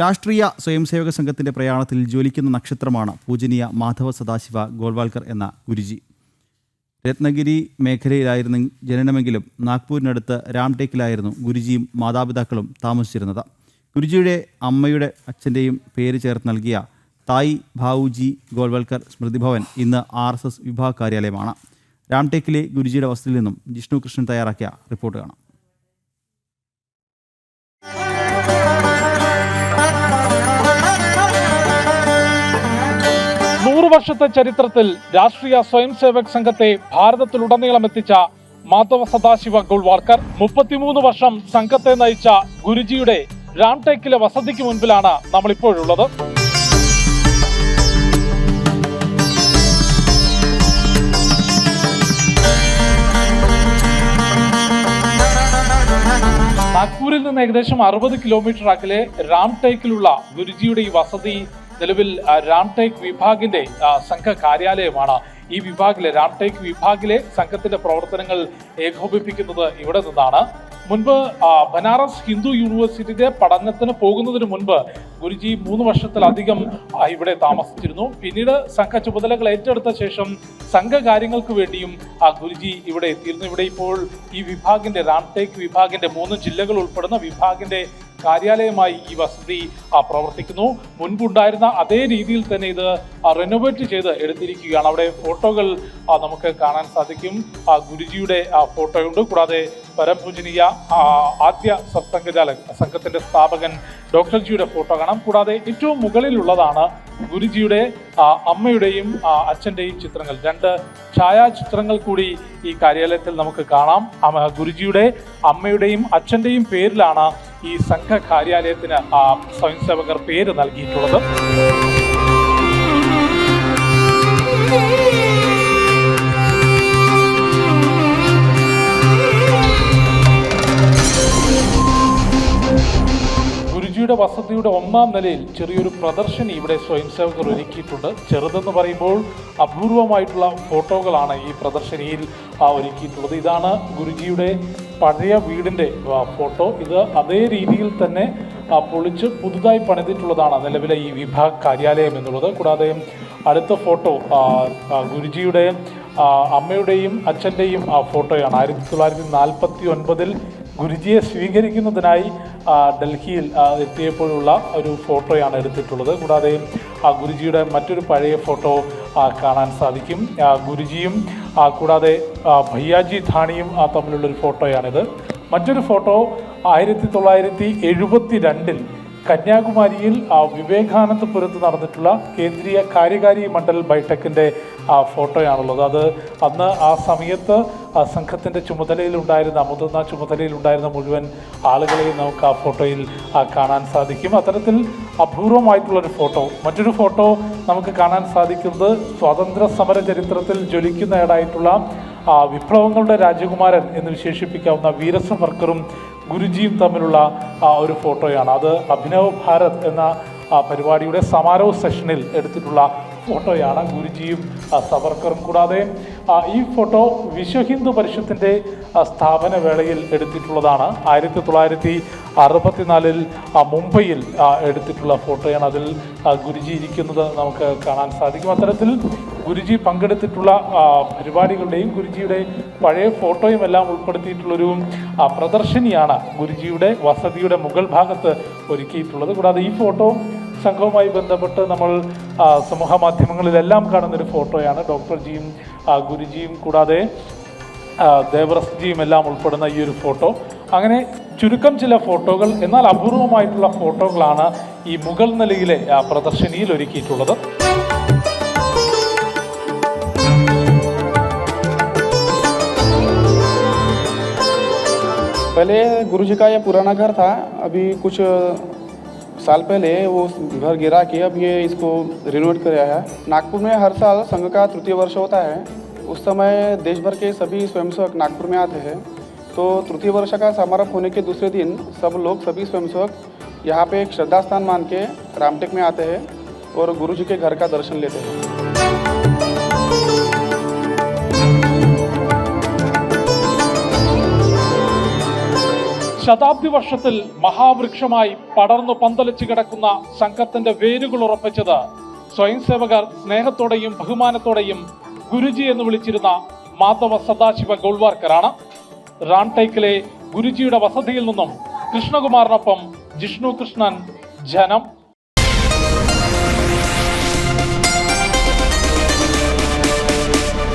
രാഷ്ട്രീയ സ്വയംസേവക സംഘത്തിന്റെ പ്രയാണത്തിൽ ജോലിക്കുന്ന നക്ഷത്രമാണ് പൂജനീയ മാധവ സദാശിവ ഗോൾവാൾക്കർ എന്ന ഗുരുജി. രത്നഗിരി മേഖലയിലായിരുന്നു ജനനമെങ്കിലും നാഗ്പൂരിനടുത്ത് രാംടേക്കിലായിരുന്നു ഗുരുജിയും മാതാപിതാക്കളും താമസിച്ചിരുന്നത്. ഗുരുജിയുടെ അമ്മയുടെ അച്ഛന്റെയും പേര് ചേർത്ത് നൽകിയ തായ് ഭാവുജി ഗോൾവൽക്കർ സ്മൃതിഭവൻ ഇന്ന് ആർ എസ് എസ് വിഭാഗ കാര്യാലയമാണ്. രാംടേക്കിലെ ഗുരുജിയുടെ വസതിയിൽ നിന്നും ജിഷ്ണു കൃഷ്ണൻ തയ്യാറാക്കിയ റിപ്പോർട്ട് കാണാം. നൂറ് വർഷത്തെ ചരിത്രത്തിൽ രാഷ്ട്രീയ സ്വയം സേവക് സംഘത്തെ ഭാരതത്തിലുടനീളം എത്തിച്ച മാധവ സദാശിവ ഗുൾവാർക്കർ. മുപ്പത്തിമൂന്ന് വർഷം സംഘത്തെ നയിച്ച ഗുരുജിയുടെ രാംടേക്കിലെ വസതിക്ക് മുൻപിലാണ് നമ്മളിപ്പോഴുള്ളത്. നാഗ്പൂരിൽ നിന്ന് ഏകദേശം അറുപത് കിലോമീറ്റർ അകലെ രാംടേക്കിലുള്ള ഗുരുജിയുടെ ഈ വസതി നിലവിൽ രാംടേക്ക് വിഭാഗിന്റെ സംഘ കാര്യാലയമാണ്. ഈ വിഭാഗിലെ രാംടേക്ക് വിഭാഗിലെ സംഘത്തിന്റെ പ്രവർത്തനങ്ങൾ ഏകോപിപ്പിക്കുന്നത് ഇവിടെ നിന്നാണ്. മുൻപ് ബനാറസ് ഹിന്ദു യൂണിവേഴ്സിറ്റിയുടെ പഠനത്തിന് പോകുന്നതിന് മുൻപ് ഗുരുജി മൂന്ന് വർഷത്തിലധികം ഇവിടെ താമസിച്ചിരുന്നു. പിന്നീട് സംഘ ചുമതലകൾ ഏറ്റെടുത്ത ശേഷം സംഘകാര്യങ്ങൾക്ക് വേണ്ടിയും ആ ഗുരുജി ഇവിടെ എത്തിയിരുന്നു. ഇവിടെ ഇപ്പോൾ ഈ വിഭാഗിന്റെ രാംടേക്ക് വിഭാഗിന്റെ മൂന്ന് ജില്ലകൾ ഉൾപ്പെടുന്ന വിഭാഗിന്റെ കാര്യാലയമായി ഈ വസതി പ്രവർത്തിക്കുന്നു. മുൻപുണ്ടായിരുന്ന അതേ രീതിയിൽ തന്നെ ഇത് റെനോവേറ്റ് ചെയ്ത് എടുത്തിരിക്കുകയാണ്. അവിടെ ഫോട്ടോകൾ നമുക്ക് കാണാൻ സാധിക്കും. ആ, ഗുരുജിയുടെ ആ, ഫോട്ടോയുണ്ട്. കൂടാതെ പരംപൂജനീയ ആദ്യ സത്സംഘചാലക് സംഘത്തിന്റെ സ്ഥാപകൻ ഡോക്ടർ ജിയുടെ ഫോട്ടോ കാണാം. കൂടാതെ ഏറ്റവും മുകളിലുള്ളതാണ് ഗുരുജിയുടെ അമ്മയുടെയും അച്ഛന്റെയും ചിത്രങ്ങൾ. രണ്ട് ഛായാചിത്രങ്ങൾ കൂടി ഈ കാര്യാലയത്തിൽ നമുക്ക് കാണാം. ഗുരുജിയുടെ അമ്മയുടെയും അച്ഛന്റെയും പേരിലാണ് ഈ സംഘ കാര്യാലയത്തിന് സ്വയംസേവകർ പേര് നൽകിയിട്ടുള്ളത്. ഗുരുജിയുടെ വസതിയുടെ ഒന്നാം നിലയിൽ ചെറിയൊരു പ്രദർശനി ഇവിടെ സ്വയംസേവകർ ഒരുക്കിയിട്ടുണ്ട്. ചെറുതെന്ന് പറയുമ്പോൾ അപൂർവമായിട്ടുള്ള ഫോട്ടോകളാണ് ഈ പ്രദർശനിയിൽ ഒരുക്കിയിട്ടുള്ളത്. ഇതാണ് ഗുരുജിയുടെ പഴയ വീടിന്റെ ഫോട്ടോ. ഇത് അതേ രീതിയിൽ തന്നെ പൊളിച്ച് പുതുതായി പണിതിട്ടുള്ളതാണ് നിലവിലെ ഈ വിഭാഗ കാര്യാലയം എന്നുള്ളത്. കൂടാതെ അടുത്ത ഫോട്ടോ ഗുരുജിയുടെ അമ്മയുടെയും അച്ഛന്റെയും ആ ഫോട്ടോയാണ്. ആയിരത്തി തൊള്ളായിരത്തി നാൽപ്പത്തി ഒൻപതിൽ ഗുരുജിയെ സ്വീകരിക്കുന്നതിനായി ഡൽഹിയിൽ എത്തിയപ്പോഴുള്ള ഒരു ഫോട്ടോയാണ് എടുത്തിട്ടുള്ളത്. കൂടാതെ ആ ഗുരുജിയുടെ മറ്റൊരു പഴയ ഫോട്ടോ കാണാൻ സാധിക്കും. ഗുരുജിയും കൂടാതെ ഭയ്യാജി ധാണിയും തമ്മിലുള്ളൊരു ഫോട്ടോയാണിത്. മറ്റൊരു ഫോട്ടോ ആയിരത്തി തൊള്ളായിരത്തി എഴുപത്തി രണ്ടിൽ കന്യാകുമാരിയിൽ വിവേകാനന്ദപുരത്ത് നടന്നിട്ടുള്ള കേന്ദ്രീയ കാര്യകാരി മണ്ഡൽ ബൈടെക്കിന്റെ ആ ഫോട്ടോയാണുള്ളത്. അത് അന്ന് ആ സമയത്ത് സംഘത്തിന്റെ ചുമതലയിലുണ്ടായിരുന്ന മുതിർന്ന ചുമതലയിലുണ്ടായിരുന്ന മുഴുവൻ ആളുകളെയും നമുക്ക് ആ ഫോട്ടോയിൽ കാണാൻ സാധിക്കും. അത്തരത്തിൽ അപൂർവമായിട്ടുള്ളൊരു ഫോട്ടോ. മറ്റൊരു ഫോട്ടോ നമുക്ക് കാണാൻ സാധിക്കുന്നത് സ്വാതന്ത്ര്യ സമര ചരിത്രത്തിൽ ജ്വലിക്കുന്നയാളായിട്ടുള്ള ആ, വിപ്ലവങ്ങളുടെ രാജകുമാരൻ എന്ന് വിശേഷിപ്പിക്കാവുന്ന വീരസ്വ വർക്കറും ഗുരുജിയും തമ്മിലുള്ള ഒരു ഫോട്ടോയാണ്. അത് അഭിനവ് ഭാരത് എന്ന പരിപാടിയുടെ സമാരോഹ സെഷനിൽ എടുത്തിട്ടുള്ള ഫോട്ടോയാണ് ഗുരുജിയും സവർക്കറും. കൂടാതെ ഈ ഫോട്ടോ വിശ്വ ഹിന്ദു പരിഷത്തിന്റെ സ്ഥാപന വേളയിൽ എടുത്തിട്ടുള്ളതാണ്. ആയിരത്തി തൊള്ളായിരത്തി അറുപത്തിനാലിൽ മുംബൈയിൽ എടുത്തിട്ടുള്ള ഫോട്ടോയാണ് അതിൽ ഗുരുജി ഇരിക്കുന്നത് നമുക്ക് കാണാൻ സാധിക്കും. അത്തരത്തിൽ ഗുരുജി പങ്കെടുത്തിട്ടുള്ള പരിപാടികളുടെയും ഗുരുജിയുടെ പഴയ ഫോട്ടോയും എല്ലാം ഉൾപ്പെടുത്തിയിട്ടുള്ളൊരു പ്രദർശനിയാണ് ഗുരുജിയുടെ വസതിയുടെ മുകൾ ഭാഗത്ത് ഒരുക്കിയിട്ടുള്ളത്. കൂടാതെ ഈ ഫോട്ടോ സംഘവുമായി ബന്ധപ്പെട്ട് നമ്മൾ സമൂഹ മാധ്യമങ്ങളിലെല്ലാം കാണുന്നൊരു ഫോട്ടോയാണ് ഡോക്ടർ ജിയും ഗുരുജിയും കൂടാതെ ദേവറസ്ജിയും എല്ലാം ഉൾപ്പെടുന്ന ഈ ഒരു ഫോട്ടോ. അങ്ങനെ ചുരുക്കം ചില ഫോട്ടോകൾ എന്നാൽ അപൂർവമായിട്ടുള്ള ഫോട്ടോകളാണ് ഈ മുകൾ നിലയിലെ പ്രദർശനിയിൽ ഒരുക്കിയിട്ടുള്ളത്. पहले गुरु जी का ये पुराना घर था, अभी कुछ साल पहले वो घर गिरा के अब ये इसको रिनोवेट कराया है। नागपुर में हर साल संघ का तृतीय वर्ष होता है। उस समय देश भर के सभी स्वयंसेवक नागपुर में आते हैं। तो तृतीय वर्ष का समारोह होने के दूसरे दिन सब लोग, सभी स्वयंसेवक यहाँ पे एक श्रद्धा स्थान मान के रामटेक में आते हैं और गुरु जी के घर का दर्शन लेते हैं। ശതാബ്ദി വർഷത്തിൽ മഹാവൃക്ഷമായി പടർന്നു പന്തലിച്ചു കിടക്കുന്ന സംഘത്തിന്റെ വേരുകൾ ഉറപ്പിച്ചത് സ്വയം സേവകർ സ്നേഹത്തോടെയും ബഹുമാനത്തോടെയും ഗുരുജി എന്ന് വിളിച്ചിരുന്ന മാധവ സദാശിവ ഗോൾവാർക്കറാണ് റാൺടൈക്കിലെ ഗുരുജിയുടെ വസതിയിൽ നിന്നും കൃഷ്ണകുമാറിനൊപ്പം ജിഷ്ണു കൃഷ്ണൻ ജനം.